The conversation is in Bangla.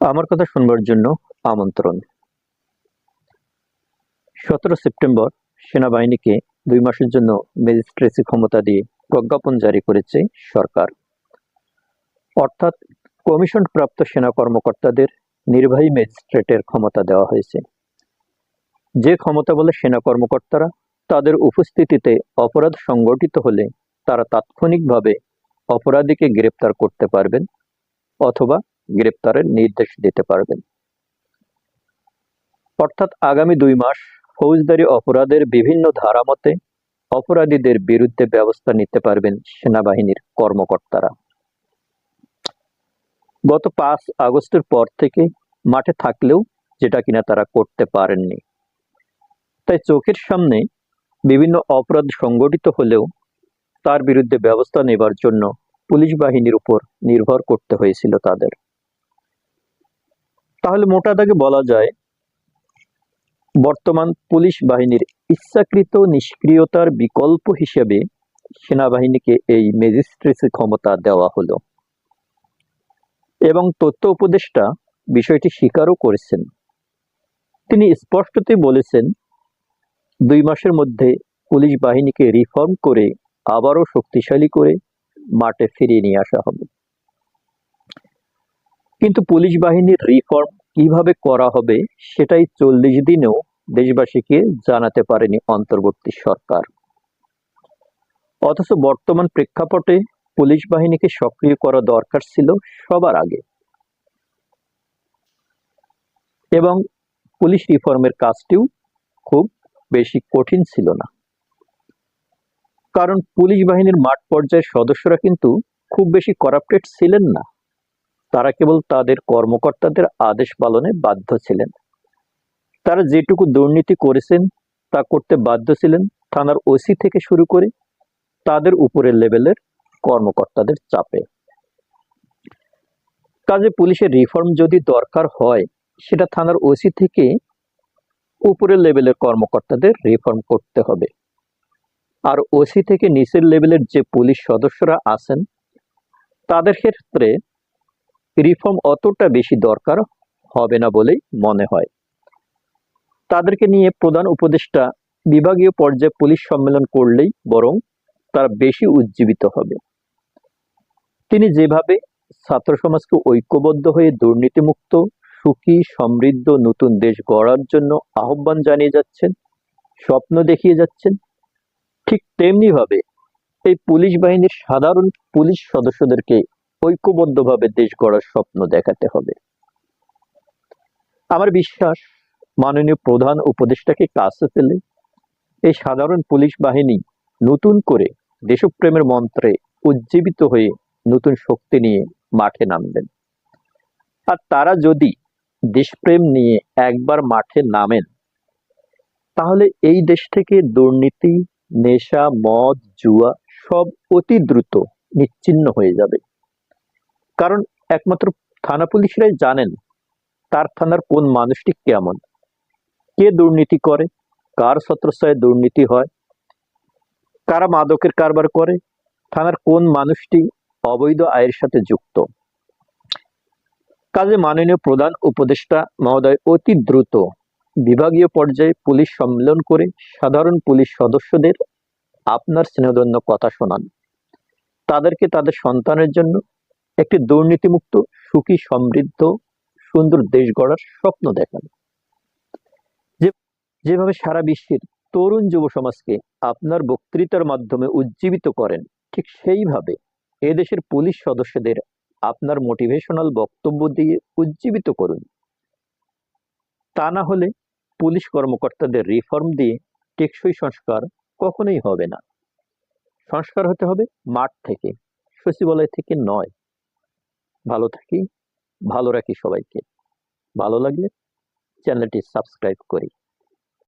আমার কথা শুনবার জন্য আমন্ত্রণ। সতেরো সেপ্টেম্বর সেনাবাহিনীকে দুই মাসের জন্য ম্যাজিস্ট্রেসি ক্ষমতা দিয়ে প্রজ্ঞাপন জারি করেছে সরকার। অর্থাৎ কমিশন প্রাপ্ত সেনা কর্মকর্তাদের নির্বাহী ম্যাজিস্ট্রেটের ক্ষমতা দেওয়া হয়েছে। যে ক্ষমতা বলে সেনা কর্মকর্তারা তাদের উপস্থিতিতে অপরাধ সংগঠিত হলে তারা তাৎক্ষণিকভাবে অপরাধীকে গ্রেপ্তার করতে পারবেন অথবা গ্রেপ্তারের নির্দেশ দিতে পারবেন। অর্থাৎ আগামী দুই মাস ফৌজদারি অপরাধের বিভিন্ন ধারা মতে অপরাধীদের বিরুদ্ধে ব্যবস্থা নিতে পারবেন সেনাবাহিনীর কর্মকর্তারা। গত পাঁচ আগস্টের পর থেকে মাঠে থাকলেও যেটা কিনা তারা করতে পারেননি। তাই চোখের সামনে বিভিন্ন অপরাধ সংগঠিত হলেও তার বিরুদ্ধে ব্যবস্থা নেবার জন্য পুলিশ বাহিনীর উপর নির্ভর করতে হয়েছিল তাদের। তাহলে মোটা দাগে বলা যায়, বর্তমান পুলিশ বাহিনীর ইচ্ছাকৃত নিষ্ক্রিয়তার বিকল্প হিসেবে সেনাবাহিনীকে এই ম্যাজিস্ট্রেসি ক্ষমতা দেওয়া হলো। এবং তথ্য উপদেষ্টা বিষয়টি স্বীকারও করেছেন। তিনি স্পষ্টতই বলেছেন, দুই মাসের মধ্যে পুলিশ বাহিনীকে রিফর্ম করে আবারও শক্তিশালী করে মাঠে ফিরিয়ে নিয়ে আসা হবে। কিন্তু পুলিশ বাহিনীর রিফর্ম কীভাবে করা হবে সেটাই চল্লিশ দিনেও দেশবাসীকে জানাতে পারেনি অন্তর্বর্তী সরকার। অথচ বর্তমান প্রেক্ষাপটে পুলিশ বাহিনীকে সক্রিয় করা দরকার ছিল সবার আগে। এবং পুলিশ রিফর্মের কাজটিও খুব বেশি কঠিন ছিল না। কারণ পুলিশ বাহিনীর মাঠ পর্যায়ের সদস্যরা কিন্তু খুব বেশি করাপ্টেড ছিলেন না। তারা কেবল তাদের কর্মকর্তাদের আদেশ পালনে বাধ্য ছিলেন। তারা যেটুকু দুর্নীতি করেছেন, তা করতে বাধ্য ছিলেন থানার ওসি থেকে শুরু করে তাদের উপরের লেভেলের কর্মকর্তাদের চাপে। কাজে পুলিশের রিফর্ম যদি দরকার হয়, সেটা থানার ওসি থেকে উপরের লেভেলের কর্মকর্তাদের রিফর্ম করতে হবে। আর ওসি থেকে নিচের লেভেলের যে পুলিশ সদস্যরা আছেন, তাদের ক্ষেত্রে রিফর্ম অতটা বেশি দরকার হবে না বলেই মনে হয়। তাদেরকে নিয়ে প্রধান উপদেষ্টা বিভাগীয় পর্যায়ে পুলিশ সম্মেলন করলেই বরং তারা বেশি উজ্জীবিত হবে। তিনি যেভাবে ছাত্র সমাজকে ঐক্যবদ্ধ হয়ে দুর্নীতিমুক্ত, সুখী, সমৃদ্ধ, নতুন দেশ গড়ার জন্য আহ্বান জানিয়ে যাচ্ছেন, স্বপ্ন দেখিয়ে যাচ্ছেন, ঠিক তেমনি ভাবে এই পুলিশ বাহিনীর সাধারণ পুলিশ সদস্যদেরকে ঐক্যবদ্ধভাবে দেশ গড়ার স্বপ্ন দেখাতে হবে। আমার বিশ্বাস, মাননীয় প্রধান উপদেষ্টাকে কাছে পেলে এই সাধারণ পুলিশ বাহিনী নতুন করে দেশপ্রেমের মন্ত্রে উজ্জীবিত হয়ে নতুন শক্তি নিয়ে মাঠে নামবেন। আর তারা যদি দেশপ্রেম নিয়ে একবার মাঠে নামেন, তাহলে এই দেশ থেকে দুর্নীতি, নেশা, মদ, জুয়া সব অতি দ্রুত নিচ্ছিন্ন হয়ে যাবে। কারণ একমাত্র থানা পুলিশরাই জানেন তার থানার কোন মানুষটি কেমন। কে দুর্নীতি করে, কার ছত্রছায় দুর্নীতি হয়, কারা মাদকের কারবার করে, থানার কোন মানুষটি অবৈধ আয়ের সাথে যুক্ত। কাজে মাননীয় প্রধান উপদেষ্টা মহোদয় অতি দ্রুত বিভাগীয় পর্যায়ে পুলিশ সম্মেলন করে সাধারণ পুলিশ সদস্যদের আপনার স্নেহধন্য কথা শোনান। তাদেরকে তাদের সন্তানের জন্য একটি দুর্নীতিমুক্ত, সুখী, সমৃদ্ধ, সুন্দর দেশ গড়ার স্বপ্ন দেখান যেভাবে সারা বিশ্বের তরুণ যুব সমাজকে আপনার বক্তৃতার মাধ্যমে উজ্জীবিত করেন, ঠিক সেইভাবে এদেশের পুলিশ সদস্যদের আপনার মোটিভেশনাল বক্তব্য দিয়ে উজ্জীবিত করুন। তা না হলে পুলিশ কর্মকর্তাদের রিফর্ম দিয়ে টেকসই সংস্কার কখনোই হবে না। সংস্কার হতে হবে মাঠ থেকে, সচিবালয় থেকে নয় ভালো থাকি ভালো রাখি সবাইকে। ভালো লাগলে চ্যানেলটি সাবস্ক্রাইব করি।